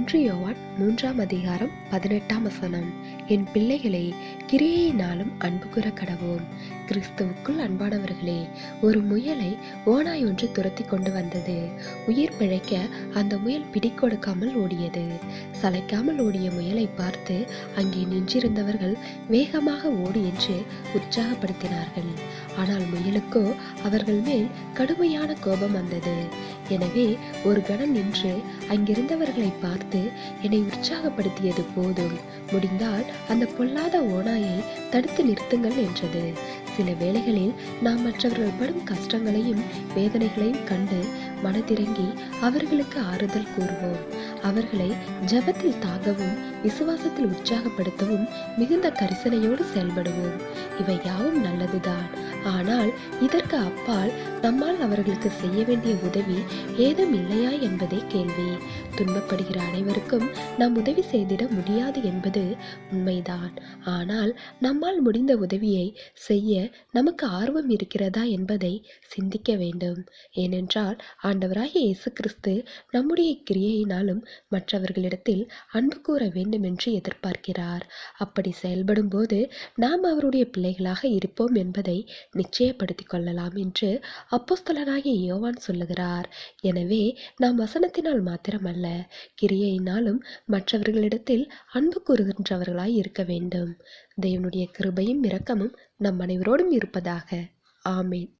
ஒன்று யோவான் மூன்றாம் அதிகாரம் பதினெட்டாம் வசனம். என் பிள்ளைகளை கிரியையினாலும் அன்பு கூற கடவோம் கிறிஸ்துவுக்குள் அன்பானவர்களே ஒரு முயலை ஓனாய் ஒன்று துரத்தி கொண்டு வந்தது. உயிர் பிழைக்க அந்த முயல் பிடிக்கொடுக்காமல் ஓடியது. சளைக்காமல் ஓடிய முயலை பார்த்து அங்கே நின்றிருந்தவர்கள் வேகமாக ஓடு என்று உற்சாகப்படுத்தினார்கள். ஆனால் முயலுக்கோ அவர்கள் மேல் கடுமையான கோபம் வந்தது. எனவே ஒரு கணம் நின்று அங்கிருந்தவர்களை பார்த்து என்னை உற்சாகப்படுத்தியது போதும். முடிந்தால் அந்த பொல்லாத ஓனாயை தடுத்து நிறுத்துங்கள் என்றது. சில வேளைகளில் நாம் மற்றவர்கள் படும் கஷ்டங்களையும் வேதனைகளையும் கண்டு மனதிறங்கி அவர்களுக்கு ஆறுதல் கூறுவோம். அவர்களை ஜெபத்தில் தாங்கவும் விசுவாசத்தில் உற்சாகப்படுத்தவும் மிகுந்த கரிசனையோடு செயல்படுவோம். இவை யாவும் நல்லதுதான். ஆனால் இதற்கு அப்பால் நம்மால் அவர்களுக்கு செய்ய வேண்டிய உதவி ஏதும் இல்லையா என்பதே கேள்வி. துன்பப்படுகிற அனைவருக்கும் நாம் உதவி செய்திட முடியாது என்பது உண்மைதான். ஆனால் நம்மால் முடிந்த உதவியை செய்ய நமக்கு ஆர்வம் இருக்கிறதா என்பதை சிந்திக்க வேண்டும். ஏனென்றால் ஆண்டவராகிய இயேசு கிறிஸ்து நம்முடைய கிரியையினாலும் மற்றவர்களிடத்தில் அன்பு கூற வேண்டும் என்று எதிர்பார்க்கிறார். அப்படி செயல்படும் போது நாம் அவருடைய பிள்ளைகளாக இருப்போம் என்பதை நிச்சயப்படுத்திக் கொள்ளலாம் என்று அப்போஸ்தலனாகிய யோவான் சொல்லுகிறார். எனவே நாம் வசனத்தினால் மாத்திரமல்ல கிரியையினாலும் மற்றவர்களிடத்தில் அன்பு கூறுகின்றவர்களாய் இருக்க வேண்டும். தேவனுடைய கிருபையும் இரக்கமும் நம் அனைவரோடும் இருப்பதாக. ஆமேன்.